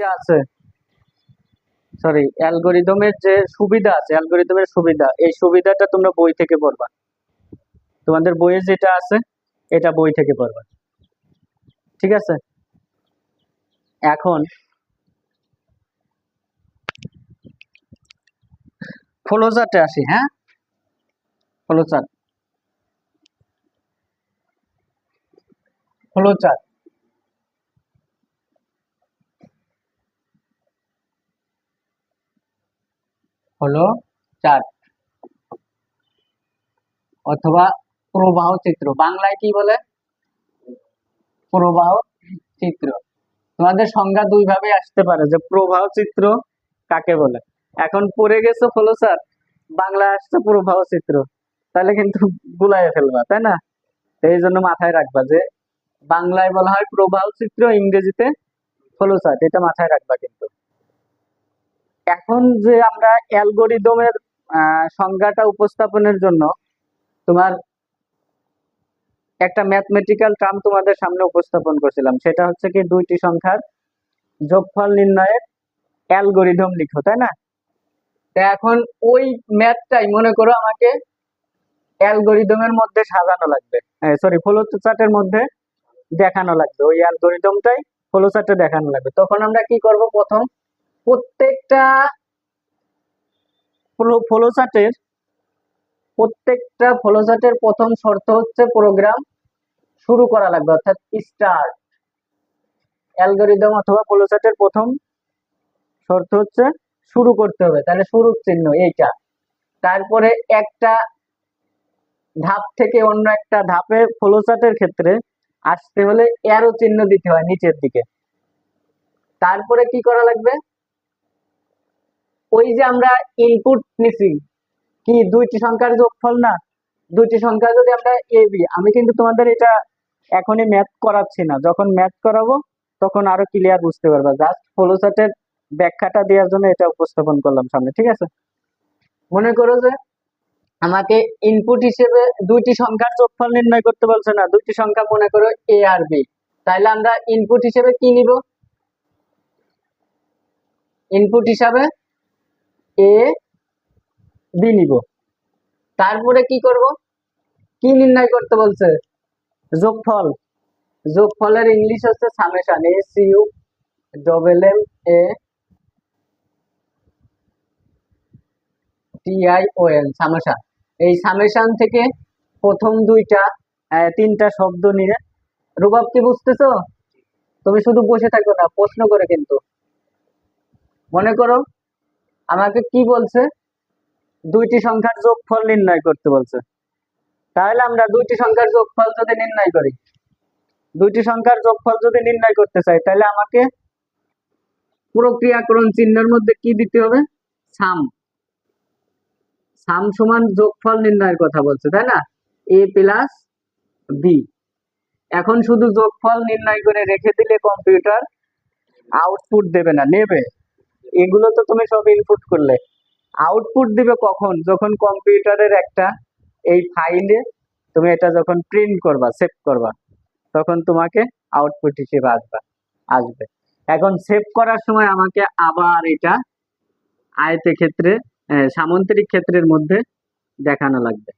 যেটা আছে। সরি অ্যালগোরিদমের যে সুবিধা আছে অ্যালগোরিদমের সুবিধা, এই সুবিধাটা তোমরা বই থেকে পড়বা। তোমাদের বইয়ে যেটা আছে, এটা বই থেকে পড়বা। ঠিক আছে? এখন ফ্লোচার্টে আসি হ্যাঁ? ফ্লোচার্ট। ফ্লোচার্ট। হলো চার্ট অথবা প্রবাহ চিত্র। বাংলায় কি বলে? প্রবাহ চিত্র। তোমাদের সংজ্ঞা দুই ভাবে আসতে পারে যে প্রবাহ চিত্র কাকে বলে। এখন পড়ে গেছো ফলোসার বাংলায় আসছে প্রবাহ চিত্র। তাহলে কিন্তু গুলাইয়ে ফেলবা, তাই না? এই জন্য মাথায় রাখবা যে বাংলায় বলা হয় প্রবাহ চিত্র, ইংরেজিতে ফলোসার এটা মাথায় রাখবা কিন্তু। এখন যে আমরা অ্যালগোরিদমের সংজ্ঞাটা উপস্থাপনের জন্য তোমার একটা ম্যাথমেটিক্যাল টার্ম তোমাদের সামনে উপস্থাপন করছিলাম, সেটা হচ্ছে কি দুইটি সংখ্যার যোগফল নির্ণয়ের অ্যালগোরিদম লিখো, তাই না? তা এখন ওই ম্যাথটাই, মনে করো আমাকে অ্যালগোরিদমের মধ্যে সাজানো লাগবে। সরি ফ্লো চার্টের মধ্যে দেখানো লাগবে। ওই অ্যালগোরিদমটাই ফ্লো চার্টে দেখানো লাগবে। তখন আমরা কি করব প্রথম? প্রত্যেকটা ফ্লো চার্টের প্রত্যেকটা ফ্লো চার্টের প্রথম শর্ত হচ্ছে প্রোগ্রাম শুরু করা লাগবে, অর্থাৎ স্টার্ট অ্যালগোরিদম অথবা ফ্লো চার্টের প্রথম শর্ত হচ্ছে শুরু করতে হবে, তাহলে শুরু চিহ্ন এইটা। তারপরে একটা ধাপ থেকে অন্য একটা ধাপে ফ্লোচার্টের ক্ষেত্রে আসতে হলে অ্যারো চিহ্ন দিতে হয় নিচের দিকে। তারপরে কি করা লাগবে? ওই যে আমরা ইনপুট নিছি, কি দুইটি সংখ্যার যোগফল না, দুইটি সংখ্যা যদি আমরা এ বি আমি কিন্তু তোমাদের এটা এখনই ম্যাথ করাচ্ছি না। যখন ম্যাথ করাবো, তখন আরও ক্লিয়ার বুঝতে পারবা। জাস্ট ফলো চার্টের ব্যাখ্যাটা দেওয়ার জন্য এটা উপস্থাপন করলাম সামনে, ঠিক আছে? মনে করো যে আমাকে ইনপুট হিসেবে দুইটি সংখ্যার যোগফল নির্ণয় করতে বলছে না, দুইটি সংখ্যা মনে করো এ আর বি তাইলে আমরা ইনপুট হিসেবে কি নিব? ইনপুট হিসাবে এ, বি নিব। তারপরে কি করব? কি নির্ণয় করতে বলছে? যোগফল। যোগফলের ইংলিশ হচ্ছে summation, S U double M A summation. এই সামেশন থেকে প্রথম দুইটা তিনটা শব্দ নিয়ে, রুবাব কি বুঝতেছো? তুমি শুধু বসে থাকো না, প্রশ্ন করে কিন্তু। মনে করো আমাকে কি বলছে? দুইটি সংখ্যার যোগফল নির্ণয় করতে বলছে। তাহলে আমরা দুইটি সংখ্যার যোগফল যদি নির্ণয় করি, দুইটি সংখ্যার যোগফল যদি নির্ণয় করতে চাই, তাহলে আমাকে প্রক্রিয়াকরণ চিহ্নের মধ্যে কি দিতে হবে? সাম। সাম সমান যোগফল নির্ণয়ের কথা বলছে, তাই না? এ প্লাস বি এখন শুধু যোগফল নির্ণয় করে রেখে দিলে কম্পিউটার আউটপুট দেবে না, নেবে। এগুলো তো তুমি সব ইনপুট করলে। আউটপুট দিবে কখন? যখন কম্পিউটারের একটা এই ফাইলে তুমি এটা যখন প্রিন্ট করবা সেভ করবা, তখন তোমাকে আউটপুট হিসেবে আসবা, আসবে। এখন সেভ করার সময় আমাকে আবার এটা আয়তে ক্ষেত্রে সামান্তরিক ক্ষেত্রের মধ্যে দেখানো লাগবে।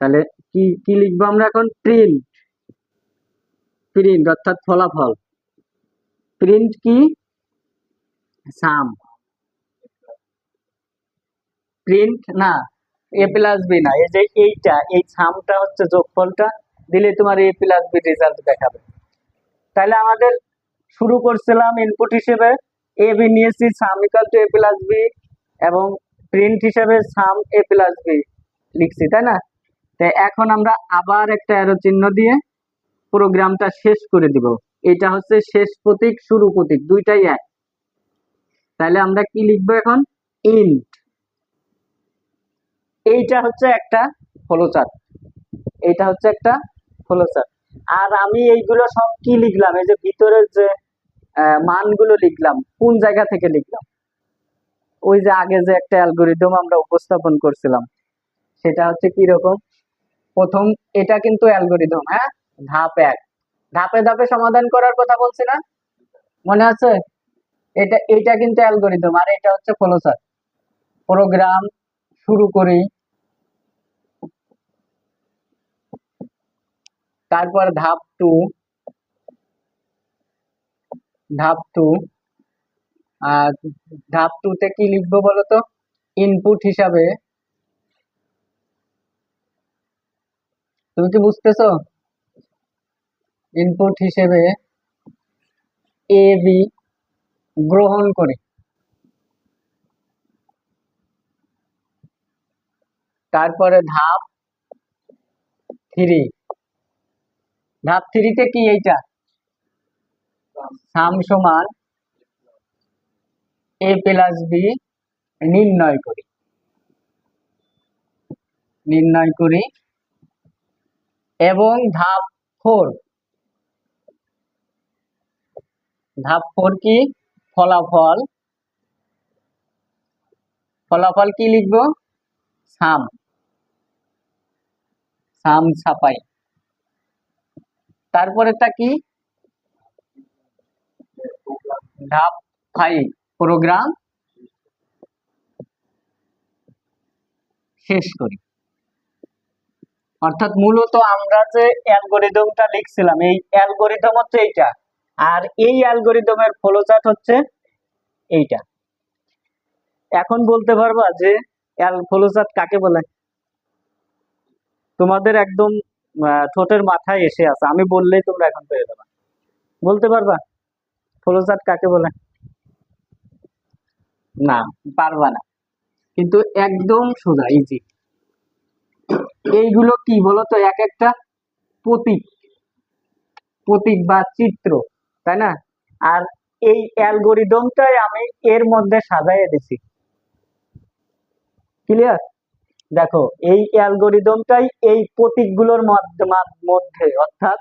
তাহলে কি কি লিখব আমরা এখন? প্রিন্ট প্রিন্ট অর্থাৎ ফলাফল। প্রিন্ট কি? সাম প্রিন্ট না এ প্লাস বি না, এই যে এইটা, এই সামটা হচ্ছে যোগফলটা, দিলে তোমার এ প্লাস বি রেজাল্ট দেখাবে। তাহলে আমাদের শুরু করছিলাম ইনপুট হিসেবে এ বি নিয়েছি sum equal to A plus B এবং প্রিন্ট হিসেবে সাম এ প্লাস বি লিখছি, তাই না? তো এখন আমরা আবার একটা অ্যারো চিহ্ন দিয়ে প্রোগ্রামটা শেষ করে দিব। এটা হচ্ছে শেষ প্রতীক, শুরু প্রতীক, দুইটাই এক। তাহলে আমরা কি লিখব এখন? ইন্ট এইটা হচ্ছে একটা ফলোচার্ট এইটা হচ্ছে একটা ফলোচার্ট আর আমি এইগুলো সব কি লিখলাম? এই যে ভিতরের যে মানগুলো লিখলাম, কোন জায়গা থেকে লিখলাম? ওই যে আগে যে একটা অ্যালগোরিদম আমরা উপস্থাপন করছিলাম, সেটা হচ্ছে কি রকম প্রথম, এটা কিন্তু অ্যালগোরিদম হ্যাঁ? ধাপ এক। ধাপে ধাপে সমাধান করার কথা বলছি না? মনে আছে? এটা এটা কিন্তু অ্যালগোরিদম আর এটা হচ্ছে ফ্লোচার্ট প্রোগ্রাম শুরু করি। তারপর ধাপ টু ধাপ টু আর ধাপ টুতে কি লিখব বলো তো ইনপুট হিসাবে। তুমি কি বুঝতেছ? ইনপুট হিসেবে এ বি গ্রহণ করি। তারপরে ধাপ থ্রি। ধাপ থ্রিতে কি এইটা? সাম সমান এ প্লাস বি নির্ণয় করি। নির্ণয় করি। এবং ধাপ ফোর। ধাপ ফোর কি? ফলাফল ফলাফল কি লিখব? সাম। সাম ছাপাই। তারপরেটা কি? ধাপ ফাইভ প্রোগ্রাম শেষ করি। অর্থাৎ মূলত আমরা যে অ্যালগোরিদমটা লিখছিলাম, এই অ্যালগোরিদম হচ্ছে এইটা। আর এই অ্যালগোরিদমের ফলোচার্ট হচ্ছে এইটা। এখন বলতে পারবা যে ফলোচার্ট কাকে বলে? তোমাদের একদম ঠোঁটের মাথায় এসে আছে, আমি বললেই তোমরা এখন পেয়ে যাবে। বলতে পারবা? ফলোচার্ট কাকে বলে? না, পারবা না। কিন্তু একদম সোজা ইজি এইগুলো কি বলতো? এক একটা প্রতীক। প্রতীক বা চিত্র। তাই না? আর এই অ্যালগোরিদমটাই আমি এর মধ্যে সাজাইয়ে দিছি। ক্লিয়ার দেখো, এই অ্যালগোরিদমটাই এই প্রতীকগুলোর মধ্যে, অর্থাৎ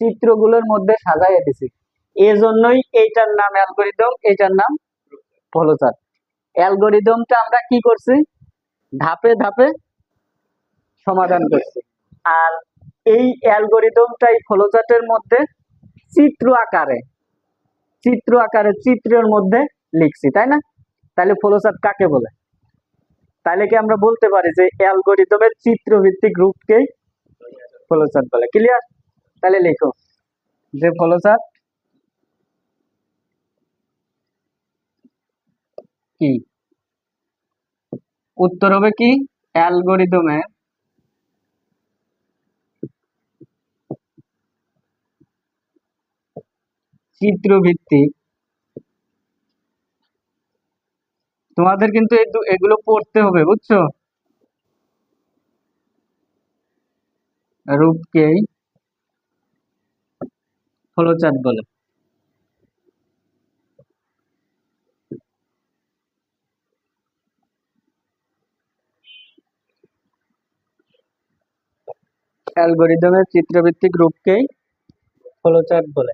চিত্রগুলোর মধ্যে সাজাইয়ে দিছি। এজন্যই এইটার নাম অ্যালগোরিদম, এইটার নাম ফলোচার্ট অ্যালগোরিদমটা আমরা কি করছি? ধাপে ধাপে সমাধান করছি। আর এই অ্যালগোরিদমটাই ফলোচার্টের মধ্যে চিত্র আকারে। চিত্র আকারে চিত্রের মধ্যে লিখছি, তাই না? তাহলে ফলোচার্ট কাকে বলে? তাহলে কি আমরা বলতে পারি যে অ্যালগোরিদমের চিত্র ভিত্তিক রূপকেই ফলোচার্ট বলে? ক্লিয়ার তাহলে লেখো। যে ফলোচার্ট কি? উত্তর হবে কি? অ্যালগোরিদমের চিত্র ভিত্তিক তোমাদের কিন্তু এগুলো পড়তে হবে, বুঝছ? রূপকেই ফলোচার্ট বলে। অ্যালগোরিদমের চিত্রভিত্তিক রূপকেই ফলোচার্ট বলে।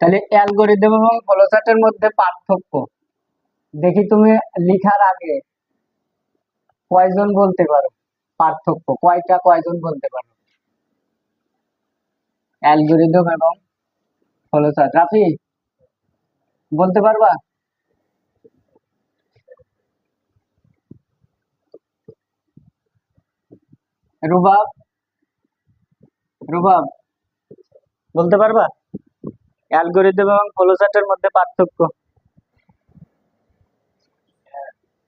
তাহলে অ্যালগোরিদম এবং ফলোচার্টের মধ্যে পার্থক্য। দেখি তুমি লিখার আগে কয়জন বলতে পারো? পার্থক্য, কয়টা কয়জন বলতে পারো? অ্যালগোরিদম এবং ফলোচার্ট। রাফি, বলতে পারবা? রুবাব রুবাব, বলতে পারবা? অ্যালগোরিদম এবং ফলোচার্টের মধ্যে পার্থক্য।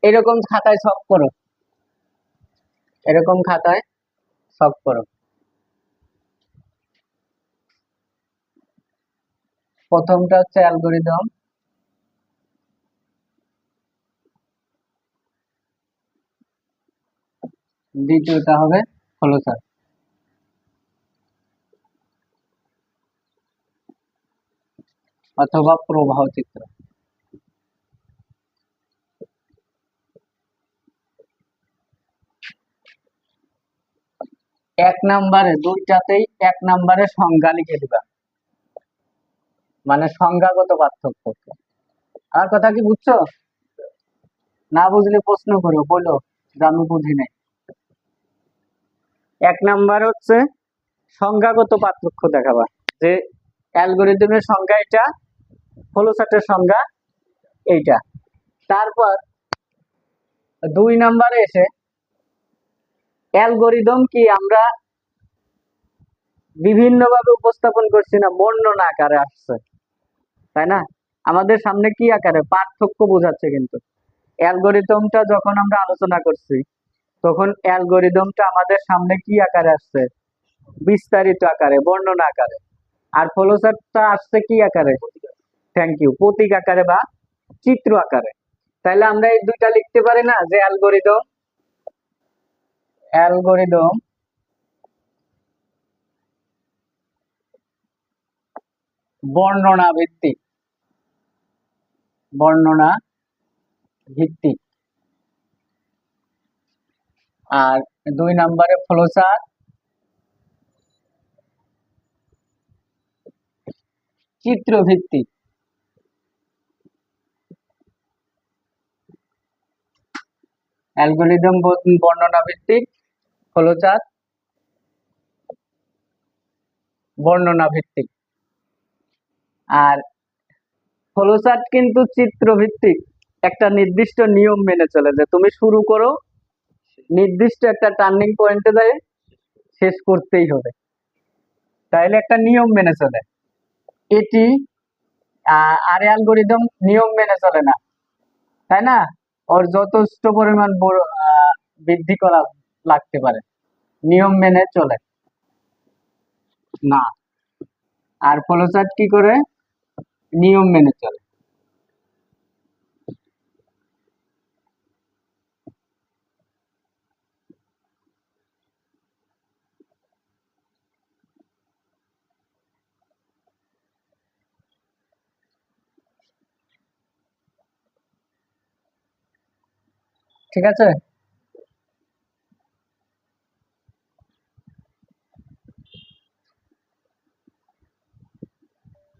এরকম খাতায় সব করো। এরকম খাতায় সব করো। প্রথমটা হচ্ছে অ্যালগোরিদম। দ্বিতীয়টা হবে ফলোচার্ট অথবা প্রবাহ চিত্র এক নাম্বারে দুইটাতেই এক নাম্বারে সংজ্ঞা লিখে দিবা মানে সংজ্ঞাগত পার্থক্য আর কথা কি বুঝছ না বুঝলে প্রশ্ন করো বলো আমি বুঝি নাই এক নাম্বার হচ্ছে সংজ্ঞাগত পার্থক্য দেখাবা যে অ্যালগোরিদমের সংজ্ঞা এটা, ফলোচার্টের সংজ্ঞা এইটা। তারপর দুই নাম্বারে এসে অ্যালগোরিদম কি আমরা বিভিন্নভাবে উপস্থাপন করছি না, বর্ণনা আকারে আসছে, তাই না? আমাদের সামনে কি আকারে? পার্থক্য বোঝাচ্ছে কিন্তু। অ্যালগোরিদমটা যখন আমরা আলোচনা করছি, তখন অ্যালগোরিদমটা আমাদের সামনে কি আকারে আসছে? বিস্তারিত আকারে, বর্ণনা আকারে। আর ফলোচার্টটা আসছে কি আকারে? থ্যাংক ইউ প্রতীক আকারে বা চিত্র আকারে। তাহলে আমরা এই দুইটা লিখতে পারি না? যে অ্যালগোরিদম অ্যালগোরিদম বর্ণনা ভিত্তিক। বর্ণনা ভিত্তিক। আর দুই নম্বরে ফ্লোচার চিত্র ভিত্তিক অ্যালগোরিদম বর্ণনা ভিত্তিক ফ্লোচার বর্ণনা ভিত্তিক আর ফ্লোচার্ট কিন্তু চিত্র ভিত্তিক একটা নির্দিষ্ট নিয়ম মেনে চলে যে তুমি শুরু করো, নির্দিষ্ট একটা টার্নিং পয়েন্টে যায়, শেষ করতেই হবে। তাইলে একটা নিয়ম মেনে চলে। এটি আর অ্যালগোরিদম নিয়ম মেনে চলে না। তাই না? ওর যথেষ্ট পরিমাণ বৃদ্ধি করা লাগতে পারে। নিয়ম মেনে চলে। না। আর ফলোচার্ট কি করে? নিয়ম মেনে চলে। ঠিক আছে